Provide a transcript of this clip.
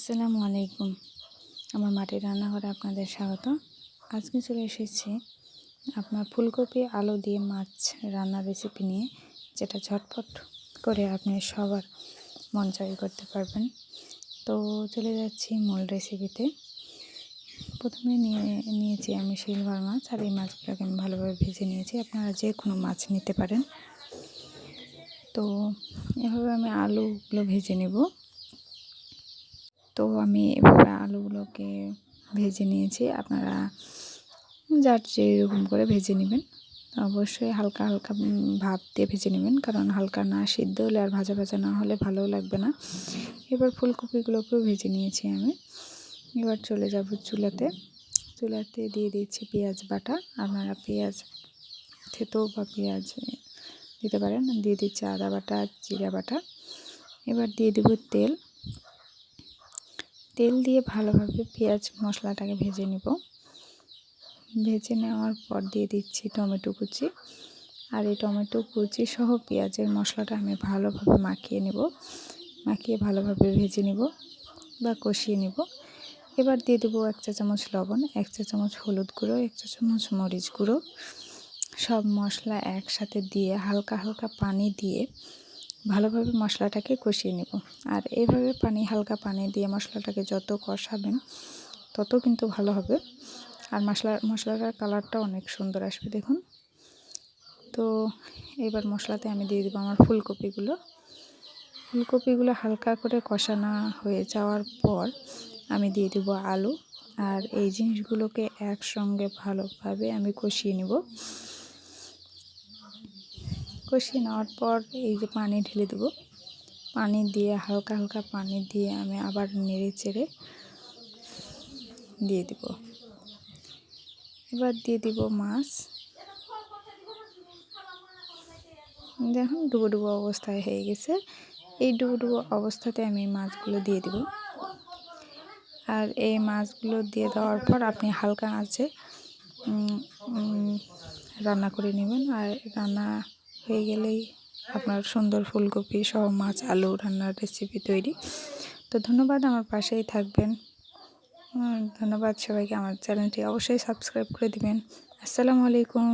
আসসালামু আলাইকুম। আমার মাটির রান্নাঘরে আপনাদের স্বাগত। আজকে চলে এসেছি আপনার ফুলকপি, আলু দিয়ে মাছ রান্নার রেসিপি নিয়ে, যেটা ঝটপট করে আপনি সবার মন জয় করতে পারবেন। তো চলে যাচ্ছি মূল রেসিপিতে প্রথমে নিয়ে, নিয়েছি আমি সিলভার মাছ আর এই মাছগুলোকে আমি ভালোভাবে ভেজে নিয়েছি। আপনারা যে কোনো মাছ নিতে পারেন। তো এভাবে আমি আলুগুলো ভেজে নেব। তো আমি এভাবে আলুগুলোকে ভেজে নিয়েছি। আপনারা যার যেরকম করে ভেজে নেবেন, অবশ্যই হালকা হালকা ভাপ দিয়ে ভেজে নেবেন। কারণ হালকা না সিদ্ধ হলে আর ভাজা ভাজা না হলে ভালোও লাগবে না। এবার ফুলকপিগুলোকেও ভেজে নিয়েছি আমি। এবার চলে যাব চুলাতে। চুলাতে দিয়ে দিচ্ছি পেঁয়াজ বাটা। আপনারা পেঁয়াজ থেতো বা পেঁয়াজ দিতে পারেন। দিয়ে দিচ্ছি আদা বাটা, জিরা বাটা। এবার দিয়ে দেবো তেল। তেল দিয়ে ভালোভাবে পেঁয়াজ মশলাটাকে ভেজে নিব। ভেজে নেওয়ার পর দিয়ে দিচ্ছি টমেটো কুচি। আর এই টমেটো কুচি সহ পেঁয়াজের মশলাটা আমি ভালোভাবে মাখিয়ে নেব। মাখিয়ে ভালোভাবে ভেজে নিব বা কষিয়ে নিব। এবার দিয়ে দেবো এক চা চামচ লবণ, এক চা চামচ হলুদ গুঁড়ো, এক চা চামচ মরিচ গুঁড়ো। সব মশলা একসাথে দিয়ে হালকা হালকা পানি দিয়ে ভালোভাবে মশলাটাকে কষিয়ে নেব। আর এইভাবে পানি, হালকা পানি দিয়ে মশলাটাকে যত কষাবেন, তত কিন্তু ভালো হবে। আর মশলা, মশলাটার কালারটা অনেক সুন্দর আসবে, দেখুন। তো এবার মশলাতে আমি দিয়ে দেবো আমার ফুলকপিগুলো। ফুলকপিগুলো হালকা করে কষানো হয়ে যাওয়ার পর আমি দিয়ে দেবো আলু। আর এই জিনিসগুলোকে একসঙ্গে ভালোভাবে আমি কষিয়ে নেব। কষিয়ে নেওয়ার পর এই যে পানি ঢেলে দেবো। পানি দিয়ে হালকা হালকা পানি দিয়ে আমি আবার নেড়ে চেড়ে দিয়ে দিব। এবার দিয়ে দিব মাছ। দেখুন, ডুবো ডুবো অবস্থায় হয়ে গেছে। এই ডুবো ডুবো অবস্থাতে আমি মাছগুলো দিয়ে দিব। আর এই মাছগুলো দিয়ে দেওয়ার পর আপনি হালকা আঁচে রান্না করে নেবেন। আর রান্না হয়ে গেলেই আপনার সুন্দর ফুলকপি সহ মাছ, আলু রান্নার রেসিপি তৈরি। তো ধন্যবাদ আমার পাশেই থাকবেন। ধন্যবাদ সবাইকে। আমার চ্যানেলটি অবশ্যই সাবস্ক্রাইব করে দিবেন। আসসালামু আলাইকুম।